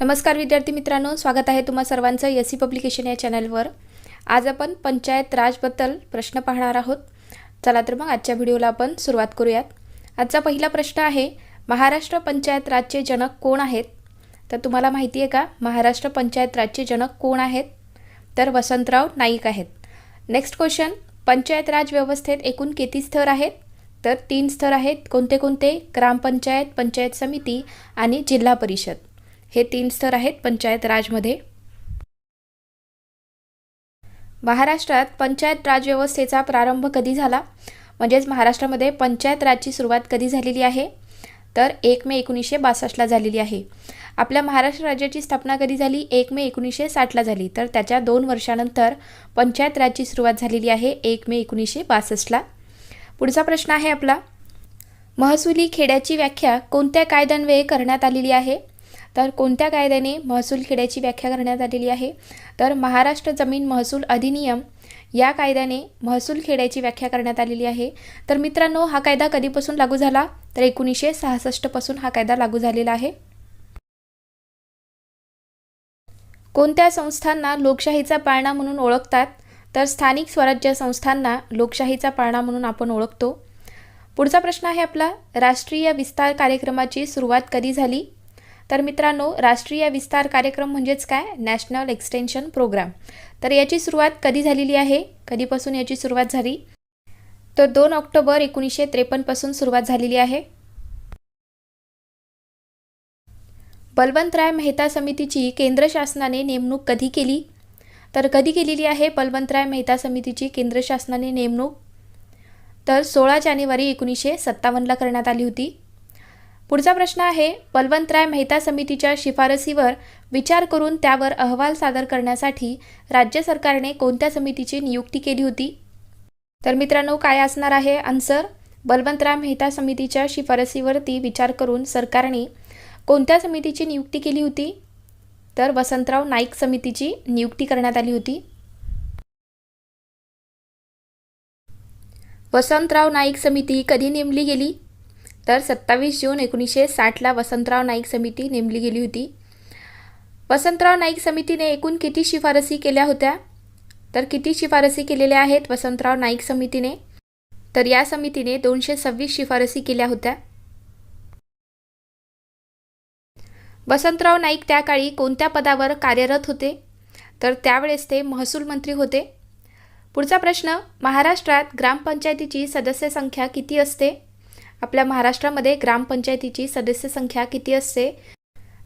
नमस्कार विद्यार्थी मित्रांनो स्वागत आहे तुम्हा सर्वांचं एस सी पब्लिकेशन या चॅनलवर. आज आपण पंचायत राजबद्दल प्रश्न पाहणार आहोत. चला तर मग आजच्या व्हिडिओला आपण सुरुवात करूयात. आजचा पहिला प्रश्न आहे महाराष्ट्र पंचायत राजचे जनक कोण आहेत? तर तुम्हाला माहिती आहे का महाराष्ट्र पंचायत राजचे जनक कोण आहेत? तर वसंतराव नाईक आहेत. नेक्स्ट क्वेश्चन पंचायत राज व्यवस्थेत एकूण किती स्तर आहेत? तर तीन स्तर आहेत कोणते कोणते? ग्रामपंचायत पंचायत समिती आणि जिल्हा परिषद. हे तीन स्तर आहेत पंचायत राजमध्ये. महाराष्ट्रात पंचायत राज व्यवस्थेचा प्रारंभ कधी झाला? म्हणजेच महाराष्ट्रामध्ये पंचायत राजची सुरुवात कधी झालेली आहे? तर एक मे एकोणीसशे बासष्टला झालेली आहे. आपल्या महाराष्ट्र राज्याची स्थापना कधी झाली? एक मे एकोणीसशे साठला झाली. तर त्याच्या दोन वर्षानंतर पंचायत राजची सुरुवात झालेली आहे एक मे एकोणीसशे बासष्टला. पुढचा प्रश्न आहे आपला. महसुली खेड्याची व्याख्या कोणत्या कायद्यान्वये करण्यात आलेली आहे? तर कोणत्या कायद्याने महसूल खेड्याची व्याख्या करण्यात आलेली आहे? तर महाराष्ट्र जमीन महसूल अधिनियम या कायद्याने महसूल खेड्याची व्याख्या करण्यात आलेली आहे. तर मित्रांनो हा कायदा कधीपासून लागू झाला? तर एकोणीसशे सहासष्टपासून हा कायदा लागू झालेला आहे. कोणत्या संस्थांना लोकशाहीचा पाळणा म्हणून ओळखतात? तर स्थानिक स्वराज्य संस्थांना लोकशाहीचा पाळणा म्हणून आपण ओळखतो. पुढचा प्रश्न आहे आपला. राष्ट्रीय विस्तार कार्यक्रमाची सुरुवात कधी झाली? तर मित्रांनो राष्ट्रीय विस्तार कार्यक्रम म्हणजेच काय? नॅशनल एक्सटेन्शन प्रोग्राम तर याची सुरुवात कधी झालेली आहे? कधीपासून याची सुरुवात झाली? तर दोन ऑक्टोबर एकोणीसशे त्रेपन्नपासून सुरुवात झालेली आहे. बलवंतराय मेहता समितीची केंद्र शासनाने नेमणूक कधी केली? तर कधी केलेली आहे बलवंतराय मेहता समितीची केंद्र शासनाने नेमणूक? तर सोळा जानेवारी एकोणीसशे सत्तावन्नला करण्यात आली होती. पुढचा प्रश्न आहे बलवंतराय मेहता समितीच्या शिफारसीवर विचार करून त्यावर अहवाल सादर करण्यासाठी राज्य सरकारने कोणत्या समितीची नियुक्ती केली होती? तर मित्रांनो काय असणार आहे? आन्सर बलवंतराय मेहता समितीच्या शिफारसीवरती विचार करून सरकारने कोणत्या समितीची नियुक्ती केली होती? तर वसंतराव नाईक समितीची नियुक्ती करण्यात आली होती. वसंतराव नाईक समिती कधी नेमली गेली? तर सत्तावीस जून एकोणीसशे साठला वसंतराव नाईक समिती नेमली गेली होती. वसंतराव नाईक समितीने एकूण किती शिफारसी केल्या होत्या? तर किती शिफारसी केलेल्या आहेत वसंतराव नाईक समितीने? तर या समितीने दोनशे सव्वीस शिफारसी केल्या होत्या. वसंतराव नाईक त्या काळी कोणत्या पदावर कार्यरत होते? तर त्यावेळेस ते महसूल मंत्री होते. पुढचा प्रश्न महाराष्ट्रात ग्रामपंचायतीची सदस्य संख्या किती असते? आपल्या महाराष्ट्रामध्ये ग्रामपंचायतीची सदस्य संख्या किती असते?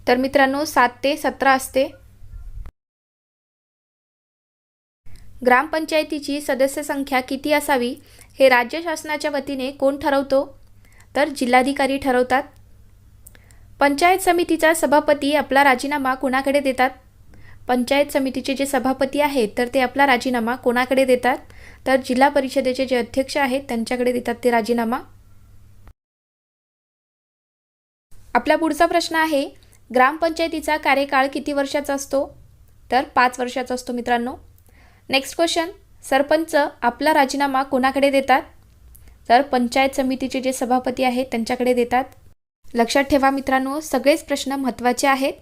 तर मित्रांनो सात ते सतरा असते. ग्रामपंचायतीची सदस्य संख्या किती असावी हे राज्य शासनाच्या वतीने कोण ठरवतो? तर जिल्हाधिकारी ठरवतात. पंचायत समितीचा सभापती आपला राजीनामा कोणाकडे देतात? पंचायत समितीचे जे सभापती आहेत तर ते आपला राजीनामा कोणाकडे देतात? तर जिल्हा परिषदेचे जे अध्यक्ष आहेत त्यांच्याकडे देतात ते राजीनामा. आपला पुढचा प्रश्न आहे ग्रामपंचायतीचा कार्यकाळ किती वर्षाचा असतो? तर पाच वर्षाचा असतो मित्रांनो. नेक्स्ट क्वेश्चन सरपंच आपला राजीनामा कोणाकडे देतात? तर पंचायत समितीचे जे सभापती आहेत त्यांच्याकडे देतात. लक्षात ठेवा मित्रांनो सगळेच प्रश्न महत्त्वाचे आहेत.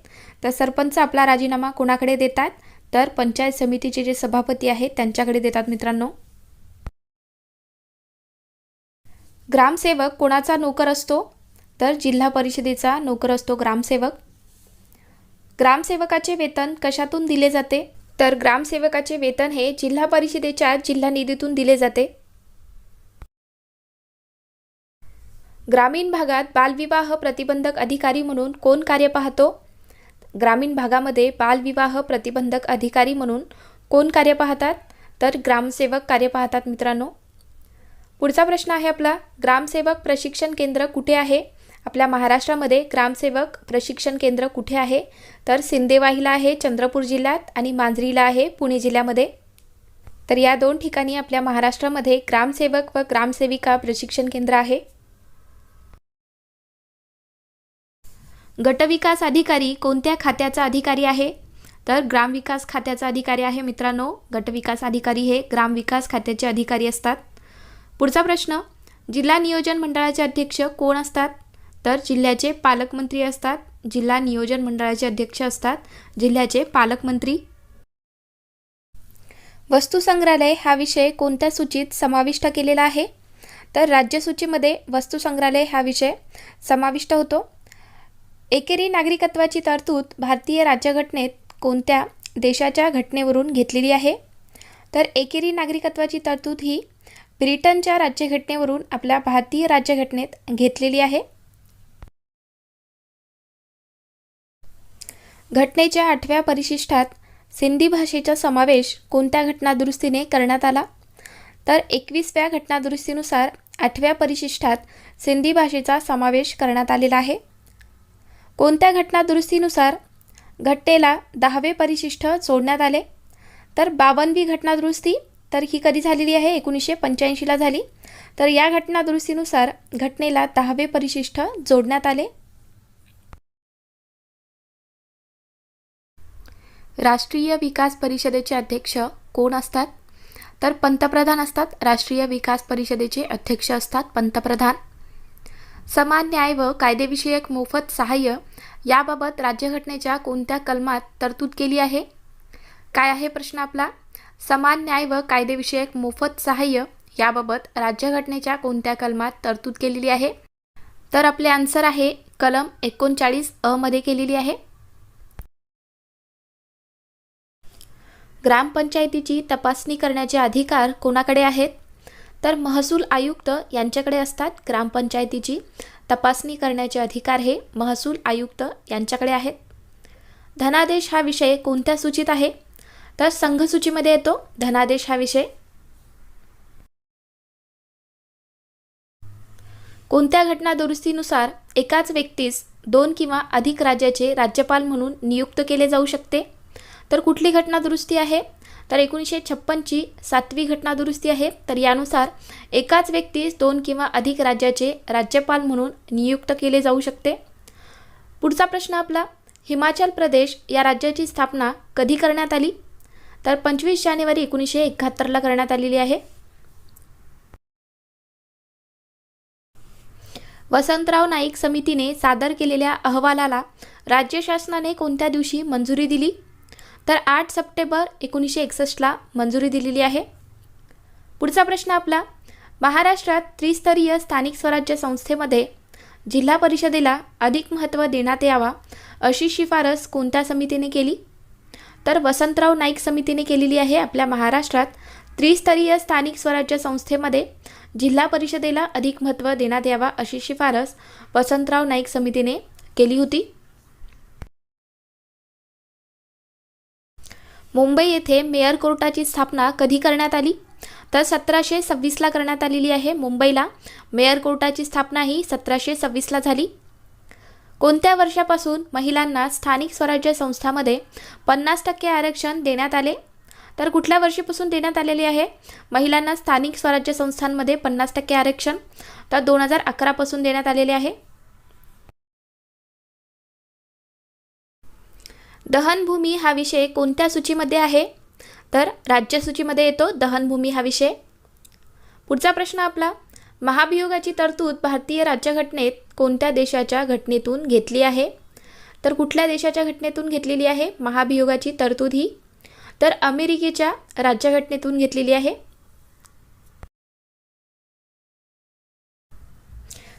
तर सरपंच आपला राजीनामा कोणाकडे देतात? तर पंचायत समितीचे जे सभापती आहेत त्यांच्याकडे देतात मित्रांनो. ग्रामसेवक कोणाचा नोकर असतो? तर जिल्हा परिषदेचा नोकर असतो ग्रामसेवक. ग्रामसेवकाचे वेतन कशातून दिले जाते? तर ग्रामसेवकाचे वेतन हे जिल्हा परिषदेच्या जिल्हा निधीतून दिले जाते. ग्रामीण भागात बालविवाह प्रतिबंधक अधिकारी म्हणून कोण कार्य पाहतो? ग्रामीण भागामध्ये बालविवाह प्रतिबंधक अधिकारी म्हणून कोण कार्य पाहतात? तर ग्रामसेवक कार्य पाहतात मित्रांनो. पुढचा प्रश्न आहे आपला. ग्रामसेवक प्रशिक्षण केंद्र कुठे आहे? आपल्या महाराष्ट्रामध्ये ग्रामसेवक प्रशिक्षण केंद्र कुठे आहे? तर सिंदेवाहीला आहे चंद्रपूर जिल्ह्यात आणि मांजरीला आहे पुणे जिल्ह्यामध्ये. तर या दोन ठिकाणी आपल्या महाराष्ट्रामध्ये ग्रामसेवक व ग्रामसेविका प्रशिक्षण केंद्र आहे. गटविकास अधिकारी कोणत्या खात्याचा अधिकारी आहे? तर ग्रामविकास खात्याचा अधिकारी आहे मित्रांनो. गटविकास अधिकारी हे ग्रामविकास खात्याचे अधिकारी असतात. पुढचा प्रश्न. जिल्हा नियोजन मंडळाचे अध्यक्ष कोण असतात? तर जिल्ह्याचे पालकमंत्री असतात जिल्हा नियोजन मंडळाचे अध्यक्ष असतात जिल्ह्याचे पालकमंत्री. वस्तुसंग्रहालय हा विषय कोणत्या सूचीत समाविष्ट केलेला आहे? तर राज्यसूचीमध्ये वस्तुसंग्रहालय हा विषय समाविष्ट होतो. एकेरी नागरिकत्वाची तरतूद भारतीय राज्यघटनेत कोणत्या देशाच्या घटनेवरून घेतलेली आहे? तर एकेरी नागरिकत्वाची तरतूद ही ब्रिटनच्या राज्यघटनेवरून आपल्या भारतीय राज्यघटनेत घेतलेली आहे. घटनेच्या आठव्या परिशिष्टात सिंधी भाषेचा समावेश कोणत्या घटनादुरुस्तीने करण्यात आला? तर एकवीसव्या घटनादुरुस्तीनुसार आठव्या परिशिष्टात सिंधी भाषेचा समावेश करण्यात आलेला आहे. कोणत्या घटनादुरुस्तीनुसार घटनेला दहावे परिशिष्ट जोडण्यात आले? तर बावनवी घटनादुरुस्ती तर ही कधी झालेली आहे? एकोणीसशे पंच्याऐंशीला झाली. तर या घटनादुरुस्तीनुसार घटनेला दहावे परिशिष्ट जोडण्यात आले. राष्ट्रीय विकास परिषदेचे अध्यक्ष कोण असतात? तर पंतप्रधान असतात राष्ट्रीय विकास परिषदेचे अध्यक्ष असतात पंतप्रधान. समान न्याय व कायदेविषयक मोफत सहाय्य याबाबत राज्यघटनेच्या कोणत्या कलमात तरतूद केली आहे? काय आहे प्रश्न आपला? समान न्याय व कायदेविषयक मोफत सहाय्य याबाबत राज्यघटनेच्या कोणत्या कलमात तरतूद केलेली आहे? तर आपले आन्सर आहे कलम एकोणचाळीस अमध्ये केलेली आहे. ग्रामपंचायतीची तपासणी करण्याचे अधिकार कोणाकडे आहेत? तर महसूल आयुक्त यांच्याकडे असतात ग्रामपंचायतीची. तपासणी करण्याचे अधिकार हे महसूल आयुक्त यांच्याकडे आहेत. धनादेश हा विषय कोणत्या सूचीत आहे? तर संघसूचीमध्ये येतो. धनादेश हा विषय. कोणत्या घटना दुरुस्तीनुसार एकाच व्यक्तीस दोन किंवा अधिक राज्याचे राज्यपाल म्हणून नियुक्त केले जाऊ शकते? तर कुठली घटना दुरुस्ती आहे? तर एकोणीसशे छप्पनची सातवी घटना दुरुस्ती आहे. तर यानुसार एकाच व्यक्तीस दोन किंवा अधिक राज्याचे राज्यपाल म्हणून नियुक्त केले जाऊ शकते. पुढचा प्रश्न आपला हिमाचल प्रदेश या राज्याची स्थापना कधी करण्यात आली? तर पंचवीस जानेवारी एकोणीसशे एकाहत्तरला करण्यात आलेली आहे. वसंतराव नाईक समितीने सादर केलेल्या अहवालाला राज्य शासनाने कोणत्या दिवशी मंजुरी दिली? तर आठ सप्टेंबर एकोणीसशे एकसष्टला मंजुरी दिलेली आहे. पुढचा प्रश्न आपला महाराष्ट्रात त्रिस्तरीय स्थानिक स्वराज्य संस्थेमध्ये जिल्हा परिषदेला अधिक महत्त्व देण्यात यावा अशी शिफारस कोणत्या समितीने केली? तर वसंतराव नाईक समितीने केलेली आहे आपल्या महाराष्ट्रात त्रिस्तरीय स्थानिक स्वराज्य संस्थेमध्ये जिल्हा परिषदेला अधिक महत्त्व देण्यात यावा अशी शिफारस वसंतराव नाईक समितीने केली होती. मुंबई येथे मेयर कोर्टाची स्थापना कधी करण्यात आली? तर सतराशे सव्वीसला करण्यात आलेली आहे मुंबईला. मेयर कोर्टाची स्थापना ही सतराशे सव्वीसला झाली. कोणत्या वर्षापासून महिलांना स्थानिक स्वराज्य संस्थामध्ये पन्नास टक्के आरक्षण देण्यात आले? तर कुठल्या वर्षीपासून देण्यात आलेले आहे? महिलांना स्थानिक स्वराज्य संस्थांमध्ये पन्नास टक्के आरक्षण. तर दोन हजार अकरापासून देण्यात आलेले आहे. दहनभूमी हा विषय कोणत्या सूचीमध्ये आहे? तर राज्यसूचीमध्ये येतो दहनभूमी हा विषय. पुढचा प्रश्न आपला महाभियोगाची तरतूद भारतीय राज्यघटनेत कोणत्या देशाच्या घटनेतून घेतली आहे? तर कुठल्या देशाच्या घटनेतून घेतलेली आहे? महाभियोगाची तरतूद ही. तर अमेरिकेच्या राज्यघटनेतून घेतलेली आहे.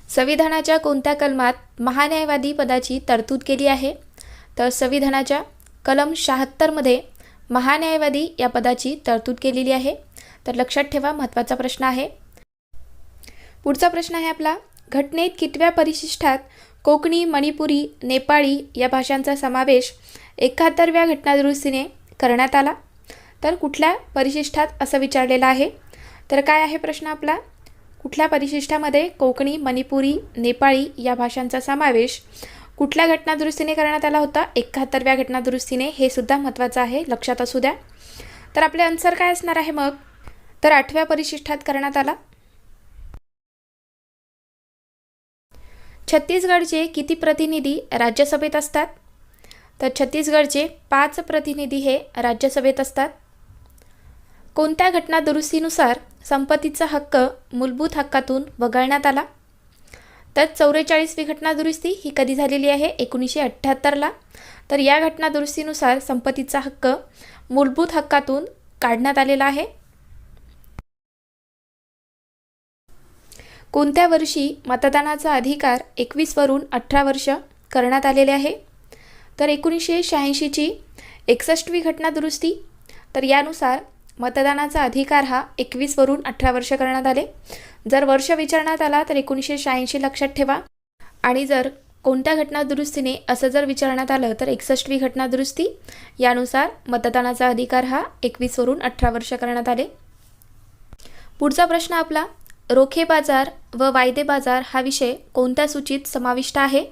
संविधानाच्या कोणत्या कलमात महान्यायवादी पदाची तरतूद केली आहे? तर संविधानाच्या कलम शहात्तरमध्ये महान्यायवादी या पदाची तरतूद केलेली आहे. तर लक्षात ठेवा महत्त्वाचा प्रश्न आहे. पुढचा प्रश्न आहे आपला घटनेत कितव्या परिशिष्टात कोकणी मणिपुरी नेपाळी या भाषांचा समावेश एकाहत्तरव्या घटनादुरुस्तीने करण्यात आला? तर कुठल्या परिशिष्टात असं विचारलेलं आहे? तर काय आहे प्रश्न आपला? कुठल्या परिशिष्टामध्ये कोकणी मणिपुरी नेपाळी या भाषांचा समावेश कुठल्या घटनादुरुस्तीने करण्यात आला होता? एकाहत्तरव्या घटनादुरुस्तीने हे सुद्धा महत्त्वाचं आहे लक्षात असू द्या. तर आपले आन्सर काय असणार आहे मग? तर आठव्या परिशिष्टात करण्यात आला. छत्तीसगडचे किती प्रतिनिधी राज्यसभेत असतात? तर छत्तीसगडचे पाच प्रतिनिधी हे राज्यसभेत असतात. कोणत्या घटना दुरुस्तीनुसार संपत्तीचा हक्क मूलभूत हक्कातून वगळण्यात आला? तर चौवेचाळीसवी घटना दुरुस्ती ही कधी झालेली आहे? एकोणीसशे अठ्ठ्याहत्तरला. तर या घटनादुरुस्तीनुसार संपत्तीचा हक्क मूलभूत हक्कातून काढण्यात आलेला आहे. कोणत्या वर्षी मतदानाचा अधिकार एकवीसवरून अठरा वर्ष करण्यात आलेले आहे? तर एकोणीसशे शहाऐंशीची एकसष्टवी घटना दुरुस्ती. तर यानुसार मतदानाचा अधिकार हा एकवीसवरून अठरा वर्ष करण्यात आले. जर वर्ष विचारण्यात आला तर एकोणीसशे शहाऐंशी लक्षात ठेवा. आणि जर कोणत्या घटना दुरुस्तीने असं जर विचारण्यात आलं तर एकसष्टवी घटनादुरुस्ती. यानुसार मतदानाचा अधिकार हा एकवीसवरून अठरा वर्ष करण्यात आले. पुढचा प्रश्न आपला रोखे बाजार व वायदे बाजार हा विषय कोणत्या सूचीत समाविष्ट आहे?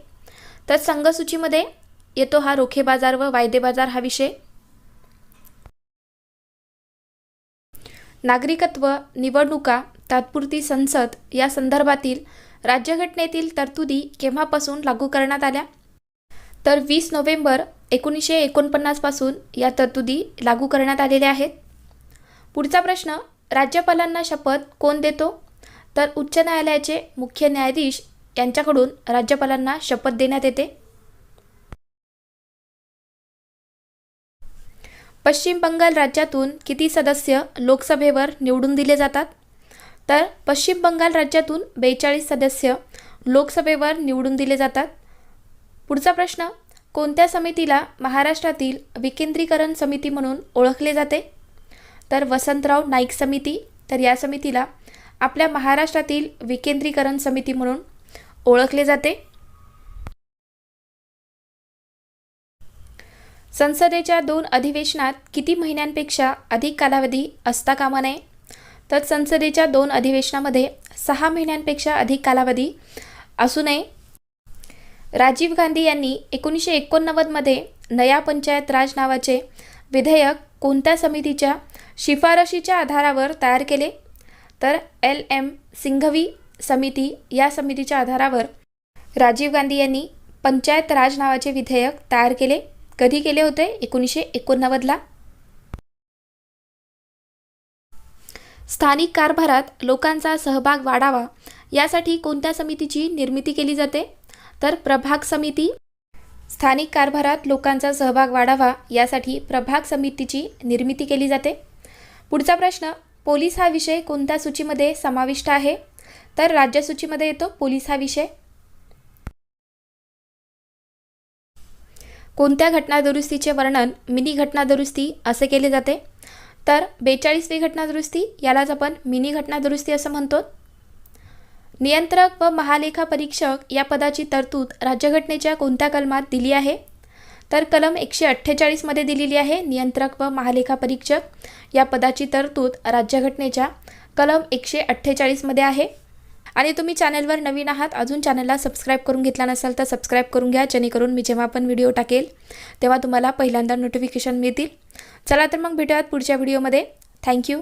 तर संघसूचीमध्ये येतो हा रोखे बाजार व वायदे बाजार हा विषय. नागरिकत्व निवडणुका तात्पुरती संसद या संदर्भातील राज्यघटनेतील तरतुदी केव्हापासून लागू करण्यात आल्या? तर वीस नोव्हेंबर एकोणीसशे एकोणपन्नासपासून या तरतुदी लागू करण्यात आलेल्या आहेत. पुढचा प्रश्न राज्यपालांना शपथ कोण देतो? तर उच्च न्यायालयाचे मुख्य न्यायाधीश यांच्याकडून राज्यपालांना शपथ देण्यात येते. पश्चिम बंगाल राज्यातून किती सदस्य लोकसभेवर निवडून दिले जातात? तर पश्चिम बंगाल राज्यातून बेचाळीस सदस्य लोकसभेवर निवडून दिले जातात. पुढचा प्रश्न कोणत्या समितीला महाराष्ट्रातील विकेंद्रीकरण समिती म्हणून ओळखले जाते? तर वसंतराव नाईक समिती. तर या समितीला आपल्या महाराष्ट्रातील विकेंद्रीकरण समिती म्हणून ओळखले जाते. संसदेच्या दोन अधिवेशनात किती महिन्यांपेक्षा अधिक कालावधी असता कामा नये? तर संसदेच्या दोन अधिवेशनामध्ये सहा महिन्यांपेक्षा अधिक कालावधी असू नये? राजीव गांधी यांनी एकोणीसशे एकोणनव्वदमध्ये नया पंचायत राज नावाचे विधेयक कोणत्या समितीच्या शिफारशीच्या आधारावर तयार केले? तर एल एम सिंघवी समिती या समितीच्या आधारावर राजीव गांधी यांनी पंचायत राज नावाचे विधेयक तयार केले. कधी केले होते? एकोणीसशे एकोणनव्वदला? स्थानिक कारभारात लोकांचा सहभाग वाढावा यासाठी कोणत्या समितीची निर्मिती केली जाते? तर प्रभाग समिती स्थानिक कारभारात लोकांचा सहभाग वाढावा यासाठी प्रभाग समितीची निर्मिती केली जाते. पुढचा प्रश्न पोलीस हा विषय कोणत्या सूचीमध्ये समाविष्ट आहे? तर राज्यसूचीमध्ये येतो पोलीस हा विषय. कोणत्या घटनादुरुस्तीचे वर्णन मिनी घटना दुरुस्ती असे केले जाते? तर बेचाळीसवी घटनादुरुस्ती यालाच आपण मिनी घटना दुरुस्ती असं म्हणतो. नियंत्रक व महालेखा परीक्षक या पदाची तरतूद राज्यघटनेच्या कोणत्या कलमात दिली आहे? तर कलम एकशे अठ्ठेचाळीसमध्ये दिलेली आहे नियंत्रक व महालेखा परीक्षक या पदाची तरतूद राज्यघटनेच्या कलम एकशे अठ्ठेचाळीसमध्ये आहे. आणि तुम्ही चॅनलवर नवीन आहात अजून चॅनलला सबस्क्राईब करून घेतला नसाल तर सबस्क्राईब करून घ्या जेणेकरून मी जेव्हा पण व्हिडिओ टाकेल तेव्हा तुम्हाला पहिल्यांदा नोटिफिकेशन मिळतील. चला तर मग भेटूयात पुढच्या व्हिडिओमध्ये थँक्यू